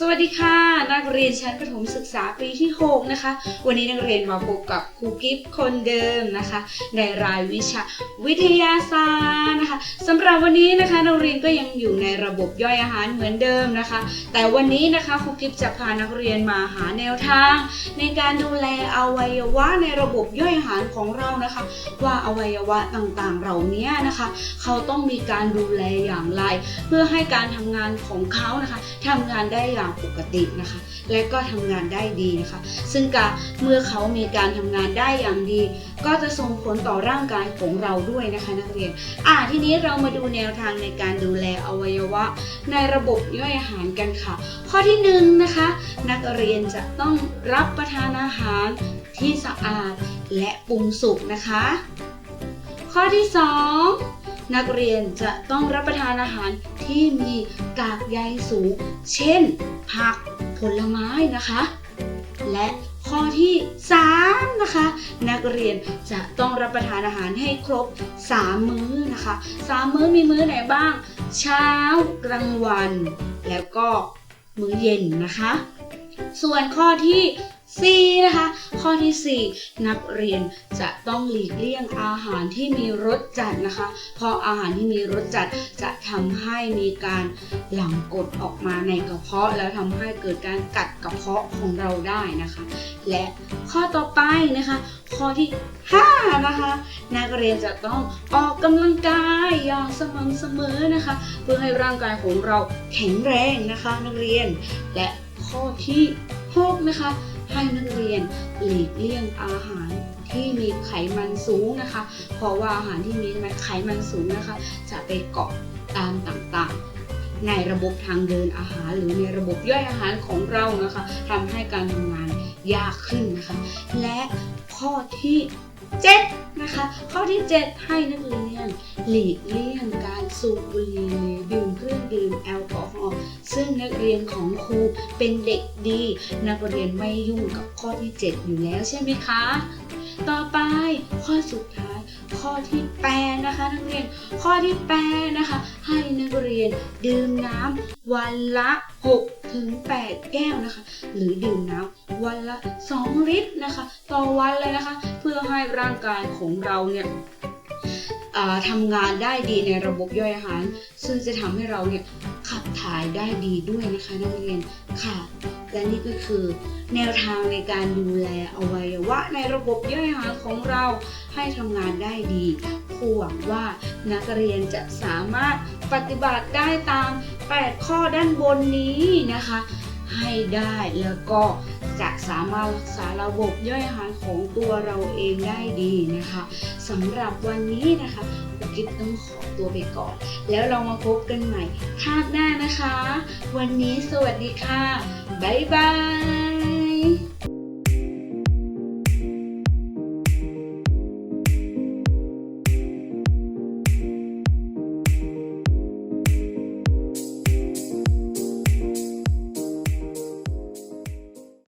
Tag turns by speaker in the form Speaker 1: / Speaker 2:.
Speaker 1: สวัสดีค่ะ นักเรียนชั้นประถมศึกษาปีที่ 6 นะคะ วันนี้นักเรียนมาพบกับครูกิฟคนเดิมนะคะ ในรายวิชาวิทยาศาสตร์นะคะสำหรับวันนี้นะคะนักเรียนก็ยังอยู่ในระบบย่อยอาหารเหมือนเดิมนะคะ แต่วันนี้นะคะครูกิฟจะพานักเรียนมาหาแนวทาง ในการดูแลอวัยวะในระบบย่อยอาหารของเรานะคะ ว่าอวัยวะต่างๆ เหล่านี้นะคะ เขาต้องมีการดูแลอย่างไร เพื่อให้การทำงานของเขานะคะทำงานได้อย่างปกตินะคะ และก็ทำงานได้ดีนะคะ ซึ่งการเมื่อเขามีการทำงานได้อย่างดี ก็จะส่งผลต่อร่างกายของเราด้วยนะคะนักเรียน อ่าทีนี้เรามาดูแนวทางในการดูแลอวัยวะ ในระบบย่อยอาหารกันค่ะ ข้อที่หนึ่งนะคะ นักเรียนจะต้องรับประทานอาหารที่สะอาดและปรุงสุกนะคะ ข้อที่สอง นักเรียนจะต้องรับประทานอาหารที่มีกากใยสูง เช่น ผักผลไม้นะคะ และข้อที่ 3 นะคะ นักเรียนจะต้องรับประทานอาหารให้ครบ 3 มื้อนะคะ 3 มื้อมีมื้อไหนบ้าง เช้ากลางวัน แล้วก็มื้อเย็นนะคะ ส่วนข้อที่ 4นะคะ ข้อที่ 4 นักเรียนจะต้องหลีกเลี่ยงอาหารที่มีรสจัดนะคะ เพราะอาหารที่มีรสจัดจะทำให้มีการหลั่งกรดออกมาในกระเพาะ แล้วทำให้เกิดการกัดกระเพาะของเราได้นะคะ และข้อต่อไปนะคะ ข้อที่5นะคะนักเรียนจะต้องออกกำลังกายอย่างสม่ำเสมอนะคะ เพื่อให้ร่างกายของเราแข็งแรงนะคะ นักเรียน และข้อที่6นะคะ ให้นักเรียนหลีกเลี่ยงอาหารที่มีไขมันสูงนะคะ เพราะว่าอาหารที่มีไขมันสูงนะคะ จะไปเกาะตามต่างๆ ในระบบทางเดินอาหาร หรือในระบบย่อยอาหารของเรานะคะทำให้การทำงานยากขึ้นนะคะ และข้อที่ 7 นะคะ ที่ 7 ให้นักเรียน หลีกเลี่ยงการสูบบุหรี่หรือดื่มเครื่องดื่มแอลกอฮอล์ซึ่งนักเรียนของครูเป็นเด็กดี นักเรียนไม่ยุ่งกับข้อที่ 7 อยู่แล้วใช่ไหมคะ ต่อไปข้อสุดท้าย ข้อที่8นะคะนักเรียนข้อที่8นะคะให้นักเรียนดื่มน้ำวันละ 6 ถึง 8 แก้วนะคะ หรือดื่มน้ำวันละ 2 ลิตรนะคะ ต่อวันเลยนะคะ เพื่อให้ร่างกายของเราเนี่ยทำงานได้ดีในระบบย่อยอาหาร ซึ่งจะทำให้เราเนี่ยขับถ่ายได้ดีด้วยนะคะนักเรียนค่ะ และนี่ก็คือ แนวทางในการดูแลอวัยวะในระบบย่อยอาหารของเราให้ทำงานได้ดีครูหวังว่านักเรียนจะสามารถ ปฏิบัติได้ตาม 8 ข้อด้านบนนี้นะคะ ให้ได้แล้วก็จะสามารถรักษาระบบย่อยอาหารของตัวเราเองได้ดีนะคะสำหรับวันนี้นะคะครูกิ๊บต้องขอตัวไปก่อน แล้วเรามาพบกันใหม่คาบหน้านะคะ วันนี้สวัสดีค่ะ บ๊ายบาย